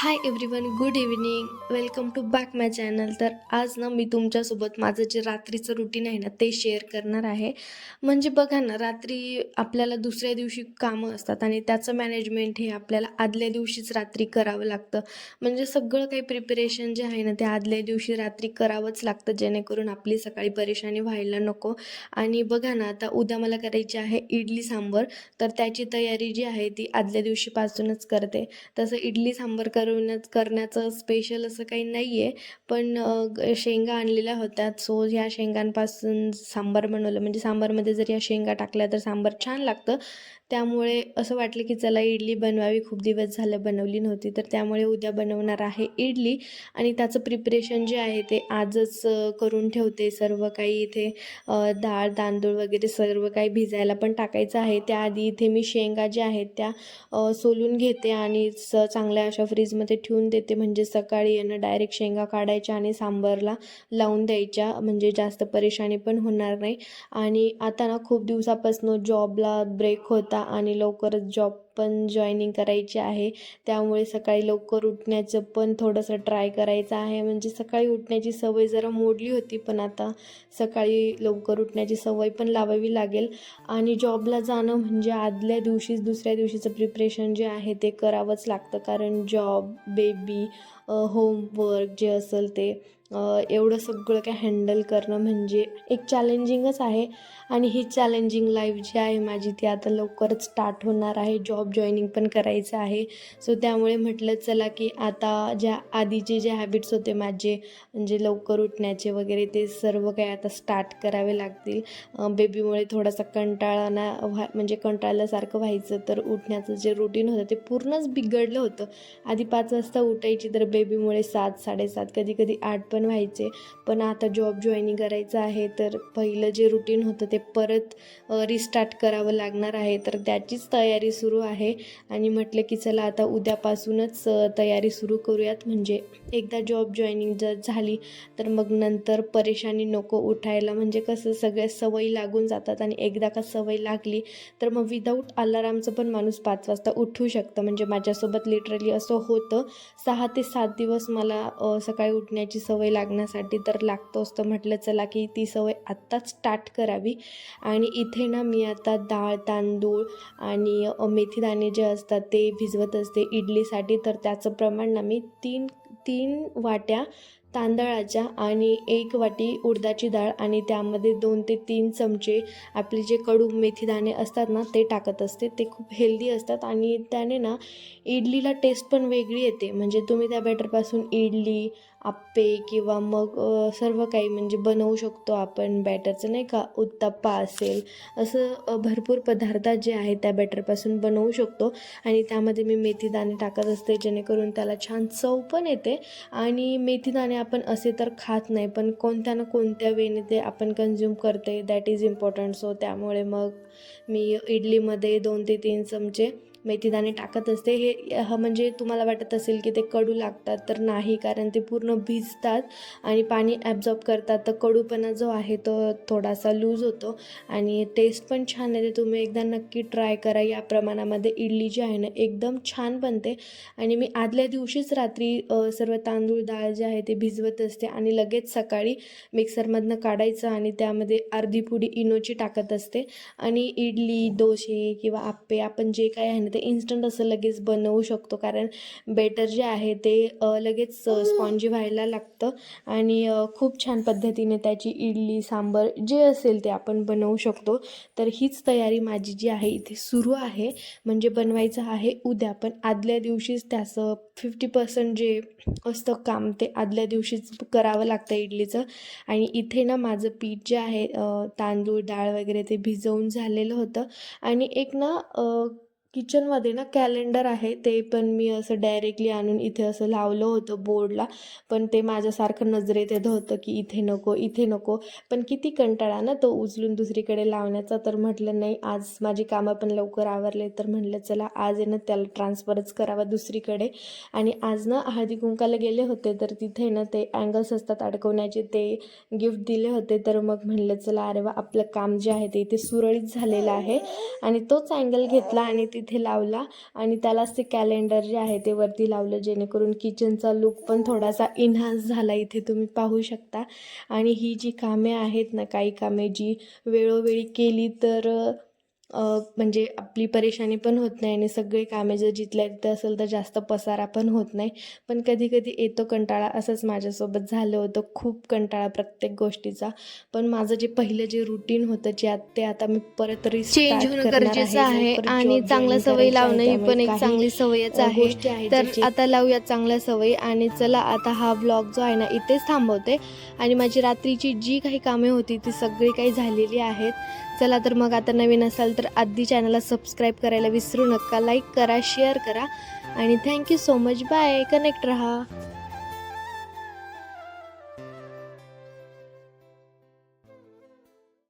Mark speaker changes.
Speaker 1: Hi everyone good evening welcome to back my channel तर आज ना मी तुमच्यासोबत माझं जे रात्रीचं रुटीन आहे ना ते शेअर करणार आहे. म्हणजे बघा ना रात्री आपल्याला दुसऱ्या दिवशी कामं असतात आणि त्याचं मॅनेजमेंट हे आपल्याला आदल्या दिवशीच रात्री करावं लागतं. म्हणजे सगळं काही प्रिपरेशन जे आहे ना ते आदल्या दिवशी रात्री करावंच लागतं जेणेकरून आपली सकाळी परेशानी व्हायला नको. आणि बघा ना आता उद्या मला करायची आहे इडली सांबर. तर त्याची तयारी जी आहे ती आदल्या दिवशीपासूनच करते. तसं इडली सांबर कर करण्याचं स्पेशल असं काही नाही आहे पण शेंगा आणलेल्या होत्या सो ह्या शेंगांपासून सांबार बनवलं. म्हणजे सांबारमध्ये जर या शेंगा टाकल्या तर सांबार छान लागतं. त्यामुळे असं वाटलं की चला इडली बनवावी. खूप दिवस झालं बनवली नव्हती तर त्यामुळे उद्या बनवणार आहे इडली. आणि त्याचं प्रिपरेशन जे आहे ते आजच करून ठेवते. सर्व काही इथे डाळ तांदूळ वगैरे सर्व काही भिजायला पण टाकायचं आहे. त्याआधी इथे मी शेंगा ज्या आहेत त्या सोलून घेते आणि स चांगल्या अशा फ्रीजमध्ये ठेवून देते. म्हणजे सकाळी यांना डायरेक्ट शेंगा काढायच्या आणि सांबारला लावून द्यायच्या. म्हणजे जास्त परेशानी पण होणार नाही. आणि आता ना खूप दिवसापासून जॉबला ब्रेक होता. आणि लवकरच जॉब पण जॉईनिंग करायची आहे. त्यामुळे सकाळी लवकर उठण्याचं पण थोडंसं ट्राय करायचं आहे. म्हणजे सकाळी उठण्याची सवय जरा मोडली होती पण आता सकाळी लवकर उठण्याची सवय पण लावावी लागेल. आणि जॉबला जाणं म्हणजे आदल्या दिवशीच दुसऱ्या दिवशीचं प्रिपरेशन जे आहे ते करावंच लागतं. कारण जॉब बेबी होमवर्क जे असेल ते एवढं सगळं काय हँडल करणं म्हणजे एक चॅलेंजिंगच आहे. आणि ही चॅलेंजिंग लाईफ जी आहे माझी ती आता लवकरच स्टार्ट होणार आहे. जॉब जॉईनिंग पण करायचं आहे. सो त्यामुळे म्हटलं चला की आता ज्या आधीचे जे हॅबिट्स होते माझे म्हणजे लवकर उठण्याचे वगैरे ते सर्व काही आता स्टार्ट करावे लागतील. बेबीमुळे थोडासा कंटाळाना व्हा म्हणजे कंटाळल्यासारखं व्हायचं तर उठण्याचं जे रुटीन होतं ते पूर्णच बिघडलं होतं. आधी पाच वाजता उठायची तर बेबीमुळे सात साडेसात कधी कधी आठ पण व्हायचे. पण आता जॉब जॉईनिंग करायचं आहे तर पहिलं जे रुटीन होतं ते परत रिस्टार्ट करावं लागणार आहे. तर त्याचीच तयारी सुरू आहे. आणि म्हटलं की चला आता उद्यापासूनच तयारी सुरू करूयात. म्हणजे एकदा जॉब जॉईनिंग जर झाली तर मग नंतर परेशानी नको उठायला. म्हणजे कसं सगळ्या सवयी लागून जातात आणि एकदा का सवय लागली तर मग विदाऊट अलारामचं पण माणूस पाच वाजता उठू शकतं. म्हणजे माझ्यासोबत लिटरली असं होतं. सहा ते सात दिवस मला सकाळी उठण्याची सवय लागण्यासाठी तर लागतोच तर म्हटलं चला की ती सवय आत्ताच स्टार्ट करावी. आणि इथे ना मी आता डाळ तांदूळ आणि मेथीदाणे जे असतात ते भिजवत असते. इडलीसाठी तर त्याचं प्रमाण ना मी तीन तीन वाट्या तांदळाच्या आणि एक वाटी उडदाची डाळ आणि त्यामध्ये दोन ते तीन चमचे आपले जे कडू मेथीदाणे असतात ना ते टाकत असते. ते खूप हेल्दी असतात आणि त्याने ना इडलीला टेस्ट पण वेगळी येते. म्हणजे तुम्ही त्या बॅटरपासून इडली आप्पे किंवा मग सर्व काही म्हणजे बनवू शकतो आपण बॅटरचं नाही का? उत्तप्पा असेल. असं भरपूर पदार्थ जे आहेत त्या बॅटरपासून बनवू शकतो. आणि त्यामध्ये मी मेथीदाणे टाकत असते जेणेकरून त्याला छान चव पण येते. आणि मेथीदाणे आपण असे तर खात नाही पण कोणत्या ना कोणत्या वेने ते आपण कन्झ्युम करते दॅट इज इम्पॉर्टंट सो त्यामुळे मग मी इडलीमध्ये दोन ते तीन चमचे मेथीदाणे टाकत असते. हे म्हणजे तुम्हाला वाटत असेल की ते कडू लागतात तर नाही कारण ते पूर्ण भिजतात आणि पाणी ॲब्झॉर्ब करतात. तर कडूपणा जो आहे तो थोडासा लूज होतो आणि टेस्ट पण छान येते. तुम्ही एकदा नक्की ट्राय करा. या प्रमाणामध्ये इडली जी आहे ना एकदम छान बनते. आणि मी आदल्या दिवशीच रात्री सर्व तांदूळ डाळ जे आहे ते भिजवत असते आणि लगेच सकाळी मिक्सरमधनं काढायचं आणि त्यामध्ये अर्धी पुडी इनोची टाकत असते. आणि इडली डोसे किंवा आप्पे आपण जे काय आहे ना ते इन्स्टंट असं लगेच बनवू शकतो. कारण बेटर जे आहे ते लगेच स्पॉन्जी व्हायला लागतं. आणि खूप छान पद्धतीने त्याची इडली सांबर जे असेल ते आपण बनवू शकतो. तर हीच तयारी माझी जी आहे इथे सुरू आहे. म्हणजे बनवायचं आहे उद्या. पण आदल्या दिवशीच त्याचं फिफ्टी पर्सेंट जे असतं काम ते आदल्या दिवशीच करावं लागतं इडलीचं. आणि इथे ना माझं पीठ जे आहे तांदूळ डाळ वगैरे ते भिजवून झालेलं होतं. आणि एक ना किचनमध्ये ना कॅलेंडर आहे ते पण मी असं डायरेक्टली आणून इथे असं लावलं होतं बोर्डला पण ते माझ्यासारखं नजरेत येत होतं की इथे नको इथे नको. पण किती कंटाळा ना तो उचलून दुसरीकडे लावण्याचा. तर म्हटलं नाही आज माझी कामं पण लवकर आवरले. तर म्हटलं चला आज आहे ना त्याला ट्रान्सफरच करावा दुसरीकडे. आणि आज ना हळदी कुंकाला गेले होते तर तिथे ना ते अँगल्स असतात अडकवण्याचे ते गिफ्ट दिले होते. तर मग म्हणलं चला अरे वा आपलं काम जे आहे ते इथे सुरळीत झालेलं आहे. आणि तोच अँगल घेतला आणि तिथे लावला आणि त्यालाच ते कॅलेंडर जे आहे ते वरती लावलं जेणेकरून किचनचा लुक पण थोडासा इन्हान्स झाला इथे. तुम्ही पाहू शकता. आणि ही जी कामे आहेत ना काही कामे जी वेळोवेळी केली तर म्हणजे आपली परेशानी पण होत नाही आणि सगळे कामे जर जिथल्या तिथं असेल तर जास्त पसारा पण होत नाही. पण कधी कधी येतो कंटाळा असंच माझ्यासोबत झालं होतं खूप कंटाळा प्रत्येक गोष्टीचा. पण माझं जे पहिलं जे रुटीन होतं जे आत- ते आता मी परत
Speaker 2: चेंज होणं गरजेचं आहे आणि चांगल्या सवयी लावणं ही पण एक चांगली सवयच आहे. तर आता लावूयात चांगल्या सवयी आणि चला आता हा व्लॉग जो आहे ना इथेच थांबवते. आणि माझी रात्रीची जी काही कामे होती ती सगळी काही झालेली आहेत. चला तर मग आता नवीन असाल तर आधी चॅनलला सबस्क्राईब करायला विसरू नका. लाईक करा शेअर करा. आणि thank you so much bye connect रहा.